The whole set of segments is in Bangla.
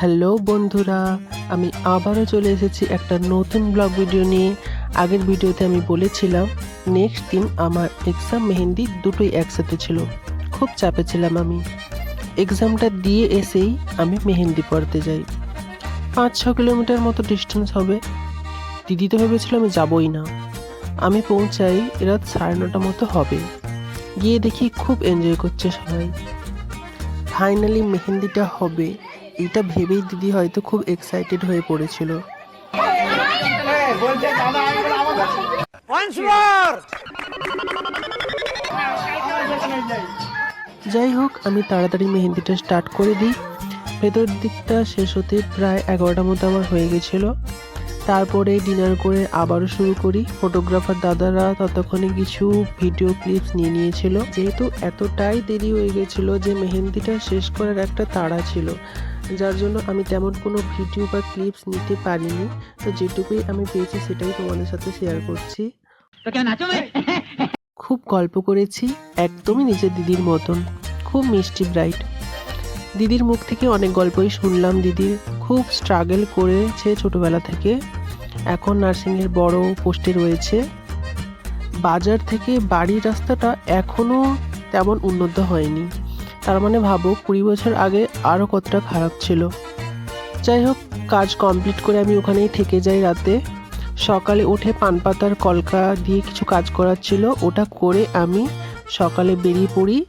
হ্যালো বন্ধুরা, আমি আবারও চলে এসেছি একটা নতুন ব্লগ ভিডিও নিয়ে। আগের ভিডিওতে আমি বলেছিলাম নেক্সট দিন আমার এক্সাম মেহেন্দি দুটোই একসাথে ছিল। খুব চাপে ছিলাম আমি। এক্সামটা দিয়ে এসেই আমি মেহেন্দি পড়তে যাই। পাঁচ, ছ কিলোমিটার মতো ডিস্টেন্স হবে। দিদি তো ভেবেছিল আমি যাবই না। আমি পৌঁছাই, রাত সাড়ে নটা মতো হবে। গিয়ে দেখি খুব এনজয় করছে সবাই। ফাইনালি মেহেন্দিটা হবে, এটা ভেবেই দিদি হয়তো খুব এক্সাইটেড হয়ে পড়েছিল। যাই হোক, আমি তাড়াতাড়ি মেহেন্দিটা স্টার্ট করে দিই। ভেতর দিকটা শেষ হতে প্রায় এগারোটা মতো আমার হয়ে গেছিল। তারপরে ডিনার করে আবারও শুরু করি। ফটোগ্রাফার দাদারা ততক্ষণে কিছু ভিডিও ক্লিপস নিয়ে নিয়েছিল। যেহেতু এতটাই দেরি হয়ে গেছিল যে মেহেন্দিটা শেষ করার একটা তাড়া ছিল। যার জন্য আমি তেমন কোনো ভিডিও বা ক্লিপস নিতে পারিনি। তো যেটুকুই আমি পেয়েছি সেটাই তোমাদের সাথে শেয়ার করছি। খুব গল্প করেছি একদমই নিজের দিদির মতন। খুব মিষ্টি ব্রাইট দিদির মুখ থেকে অনেক গল্পই শুনলাম দিদির। খুব স্ট্রাগল করেছে ছোটবেলা থেকে। এখন নার্সিংয়ের বড় পোস্টে রয়েছে। বাজার থেকে বাড়ির রাস্তাটা এখনও তেমন উন্নত হয়নি। তার মানে ভাবো, কুড়ি বছর আগে আরও কতটা খারাপ ছিল। যাই হোক, কাজ কমপ্লিট করে আমি ওখানেই থেকে যাই রাতে। সকালে উঠে পান পাতার কলকা দিয়ে কিছু কাজ করার ছিল, ওটা করে আমি সকালে বেরিয়ে পড়ি।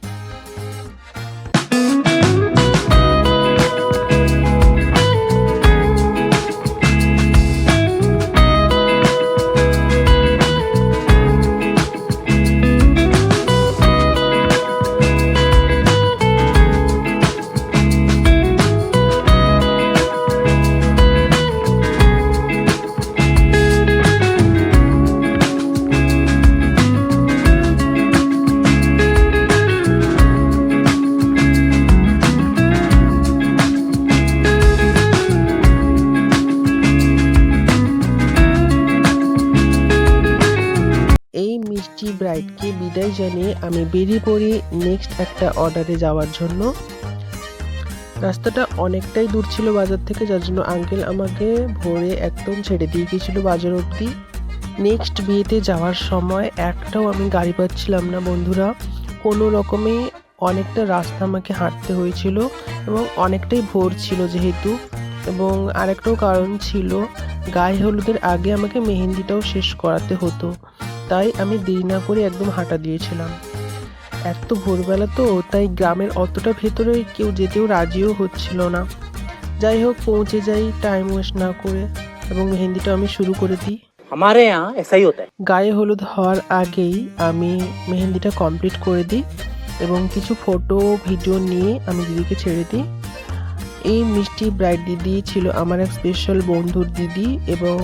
ব্রাইডকে বিদায় জানিয়ে আমি বেরিয়ে পড়ি নেক্সট একটা অর্ডারে যাওয়ার জন্য। রাস্তাটা অনেকটাই দূর ছিল বাজার থেকে, যার জন্য আঙ্কেল আমাকে ভোরে একদম ছেড়ে দিয়ে গিয়েছিল বাজার অবধি। নেক্সট বিয়েতে যাওয়ার সময় একটাও আমি গাড়ি পাচ্ছিলাম না বন্ধুরা। কোনো রকমে অনেকটা রাস্তা আমাকে হাঁটতে হয়েছিল এবং অনেকটাই ভোর ছিল যেহেতু। এবং আরেকটাও কারণ ছিল, গায়ে হলুদের আগে আমাকে মেহেন্দিটাও শেষ করাতে হতো। তাই আমি দেরি না করে একদম হাঁটা দিয়েছিলাম। এত ভোরবেলা তো তাই গ্রামের অতটা ভেতরে কেউ যেতেও রাজিও হচ্ছিল না। যাই হোক পৌঁছে যাই টাইম ওয়েস্ট না করে এবং মেহেন্দিটা আমি শুরু করে দিই। গায়ে হলুদ হওয়ার আগেই আমি মেহেন্দিটা কমপ্লিট করে দিই এবং কিছু ফটো ভিডিও নিয়ে আমি দিদিকে ছেড়ে দিই। এই মিষ্টি ব্রাইড দিদি ছিল আমার এক স্পেশাল বন্ধুর দিদি এবং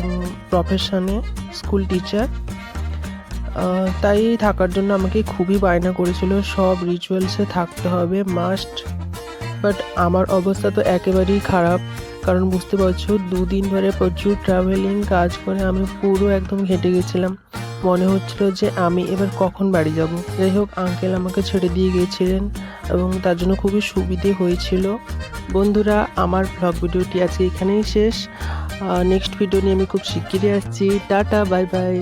প্রফেশনে স্কুল টিচার তাই থাকার জন্য আমাকে খুবই বায়না করেছিল। সব রিচুয়ালসে থাকতে হবে মাস্ট বাট আমার অবস্থা তো একেবারেই খারাপ, কারণ বুঝতে পারছ, দুদিন ধরে প্রচুর ট্রাভেলিং কাজ করে আমি পুরো একদম হেঁটে গেছিলাম। মনে হচ্ছিল যে আমি এবার কখন বাড়ি যাব। যাই হোক আঙ্কেল আমাকে ছেড়ে দিয়ে গিয়েছিলেন এবং তার জন্য খুবই সুবিধে হয়েছিল। বন্ধুরা, আমার ব্লগ ভিডিওটি আজকে এখানেই শেষ। নেক্সট ভিডিও নিয়ে আমি খুব শিগগিরই আসছি। Tata bye bye